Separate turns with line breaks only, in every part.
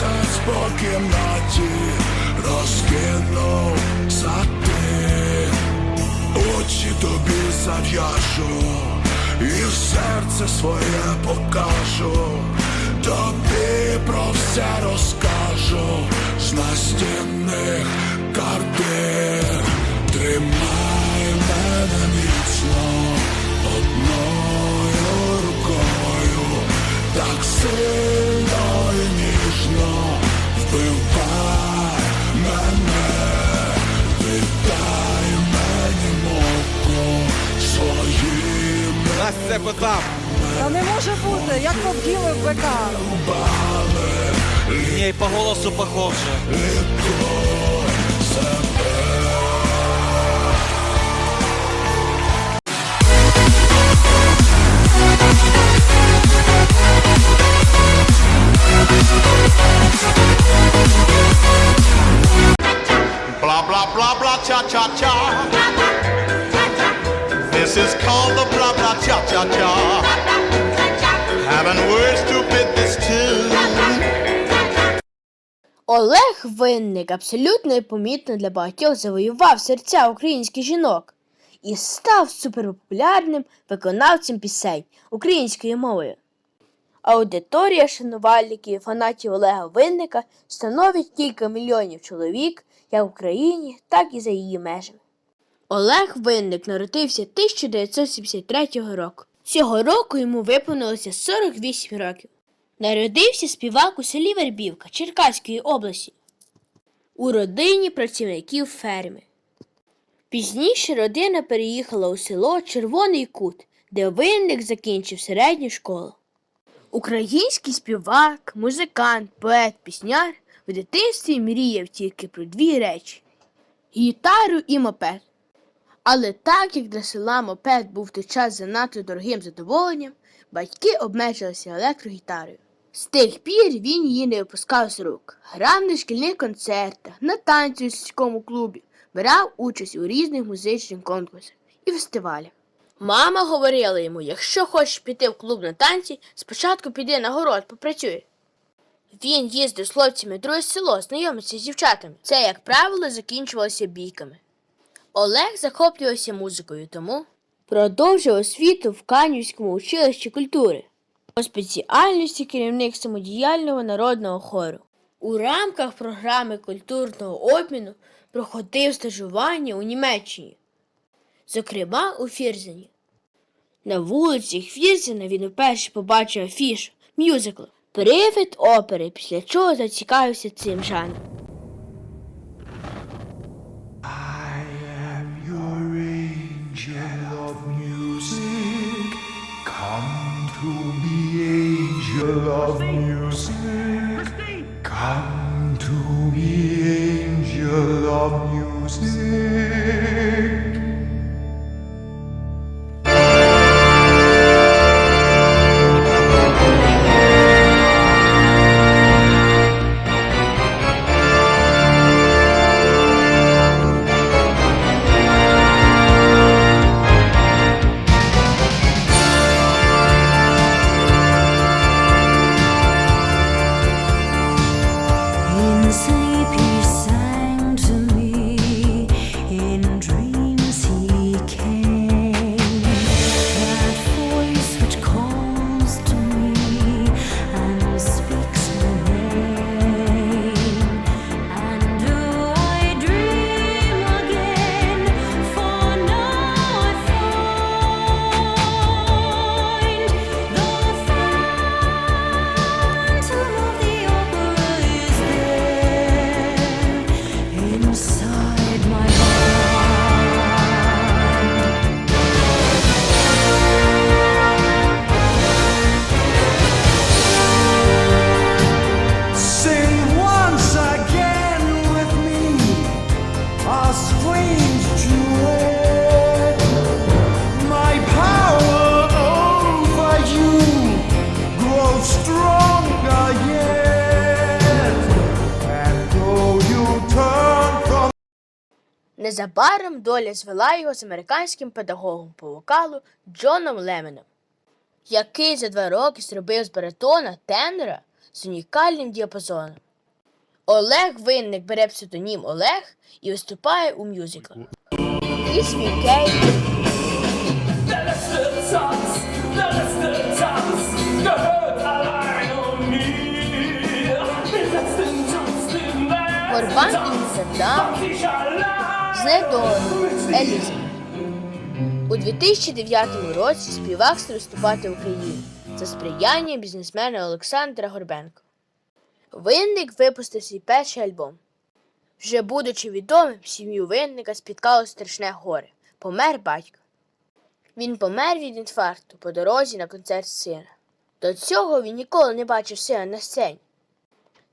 місяць по кімнаті розкинув сати, очі тобі зав'яжу, і серце своє покажу, тобі про все розкажу з настінних картин. Тримай
Це.
Та не може бути, як вовкіли в БК.
Ні, по голосу похоже.
Blah, blah, blah, blah, cha, cha, cha. This is called the blah, blah, cha, cha, cha. Having words to fit this tune.
Олег Винник абсолютно непомітно для багатьох завоював серця українських жінок і став суперпопулярним виконавцем пісень українською мовою. Аудиторія шанувальників і фанатів Олега Винника становить кілька мільйонів чоловік як в Україні, так і за її межами. Олег Винник народився 1973 року. Цього року йому виповнилося 48 років. Народився співак у селі Вербівка Черкаської області у родині працівників ферми. Пізніше родина переїхала у село Червоний Кут, де винник закінчив середню школу. Український співак, музикант, поет, пісняр в дитинстві мріяв тільки про дві речі гітару і мопед. Але так як для села мопед був той час занадто дорогим задоволенням, батьки обмежилися електрогітарою. З тих пір він її не випускав з рук, грав на шкільних концертах, на танці у сільському клубі, брав участь у різних музичних конкурсах і фестивалях. Мама говорила йому, якщо хочеш піти в клуб на танці, спочатку піди на город, попрацюй. Він їздив з хлопцями друге село, знайомився з дівчатами. Це, як правило, закінчувалося бійками. Олег захоплювався музикою, тому продовжив освіту в Канівському училищі культури по спеціальності керівник самодіяльного народного хору. У рамках програми культурного обміну проходив стажування у Німеччині, зокрема у Фірзені. На вулиці Фірзена він вперше побачив афішу мюзикл Привид опери, після чого зацікавився цим жанром.
Angel of music. Come to me, angel of music. Come to me, angel of music.
Незабаром доля звела його з американським педагогом по вокалу Джоном Леменом, який за два роки зробив з баритона тенора з унікальним діапазоном. Олег Винник бере псевдонім Олег і виступає у мюзиклах. Горбан Амстердам,
ich
Знедолено, Еліза. У 2009 році співак став виступати в Україні за сприяння бізнесмена Олександра Горбенко. Винник випустив свій перший альбом. Вже будучи відомим, сім'ю винника спіткало страшне горе. Помер батько. Він помер від інфаркту по дорозі на концерт сина. До цього він ніколи не бачив сина на сцені.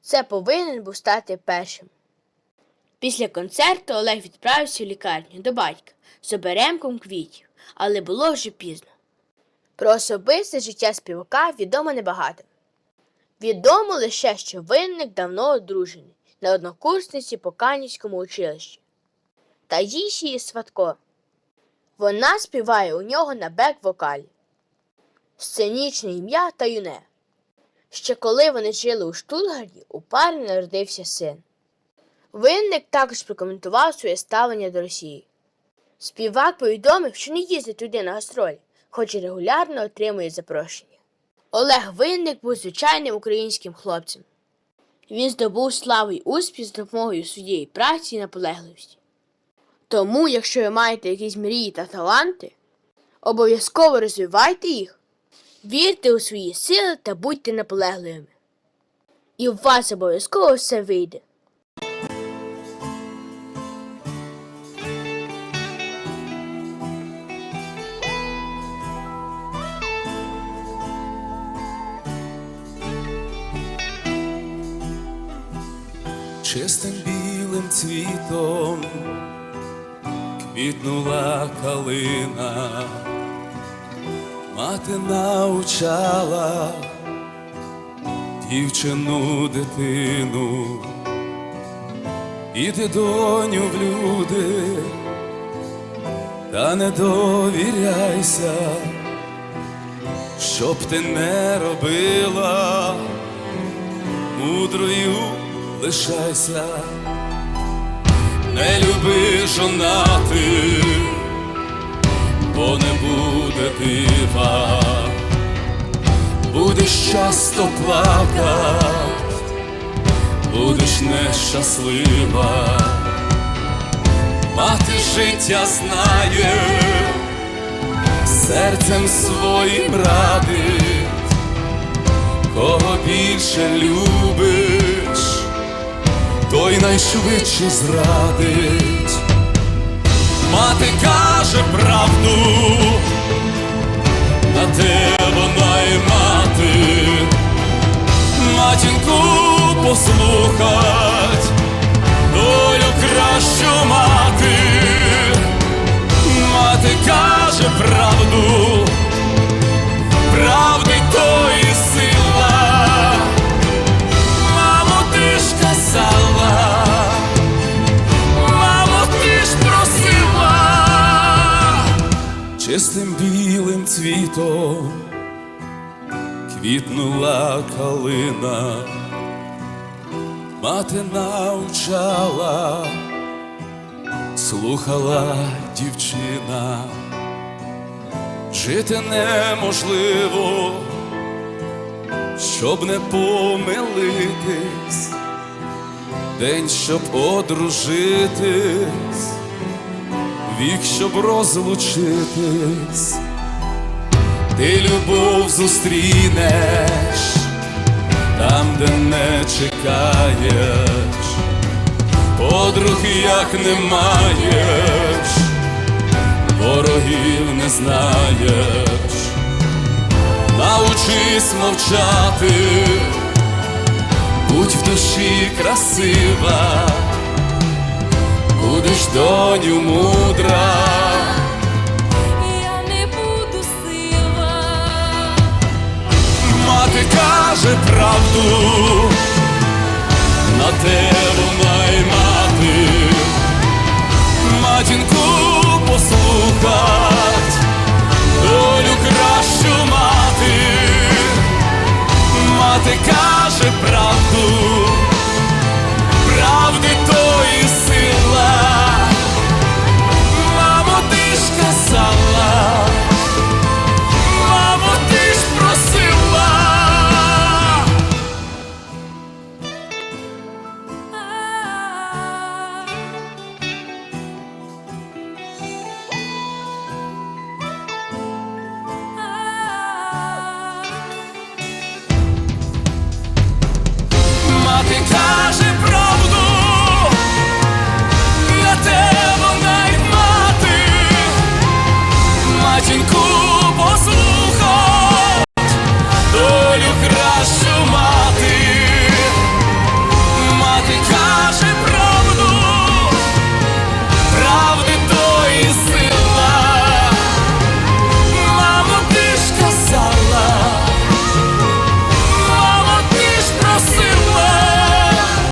Це повинен був стати першим. Після концерту Олег відправився в лікарню до батька з оберемком квітів, але було вже пізно. Про особисте життя співака відомо небагато. Відомо лише, що винник давно одружений на однокурсниці по Канівському училищі. Та є сватко. Вона співає у нього на бек-вокалі. Сценічне ім'я та юне. Ще коли вони жили у Штутгарді, у пари народився син. Винник також прокоментував своє ставлення до Росії. Співак повідомив, що не їздить туди на гастролі, хоч і регулярно отримує запрошення. Олег Винник був звичайним українським хлопцем. Він здобув славу й успіх з допомогою своєї праці і наполегливості. Тому, якщо ви маєте якісь мрії та таланти, обов'язково розвивайте їх, вірте у свої сили та будьте наполегливими. І у вас обов'язково все вийде.
Цвітом квітнула калина, мати навчала дівчину дитину, іди доню в люди, та не довіряйся, щоб ти не робила мудрою. Лишайся, не люби жонати, бо не буде дива, будеш часто плакать, будеш нещаслива, мати життя знає, серцем своїм радить кого більше любиш, той найшвидше зрадить. Мати каже правду, на те чистим білим цвітом квітнула калина, мати навчала, слухала дівчина. Жити неможливо, щоб не помилитись, день, щоб одружитись, вік, щоб розлучитись, ти любов зустрінеш там, де не чекаєш, подруг як не маєш ворогів не знаєш, научись мовчати, будь в душі красива, будеш доню мудра,
я не буду сила,
мати каже правду, на тебе вона й мати, матінку послухать, долю кращу мати, мати каже правду, правди тої.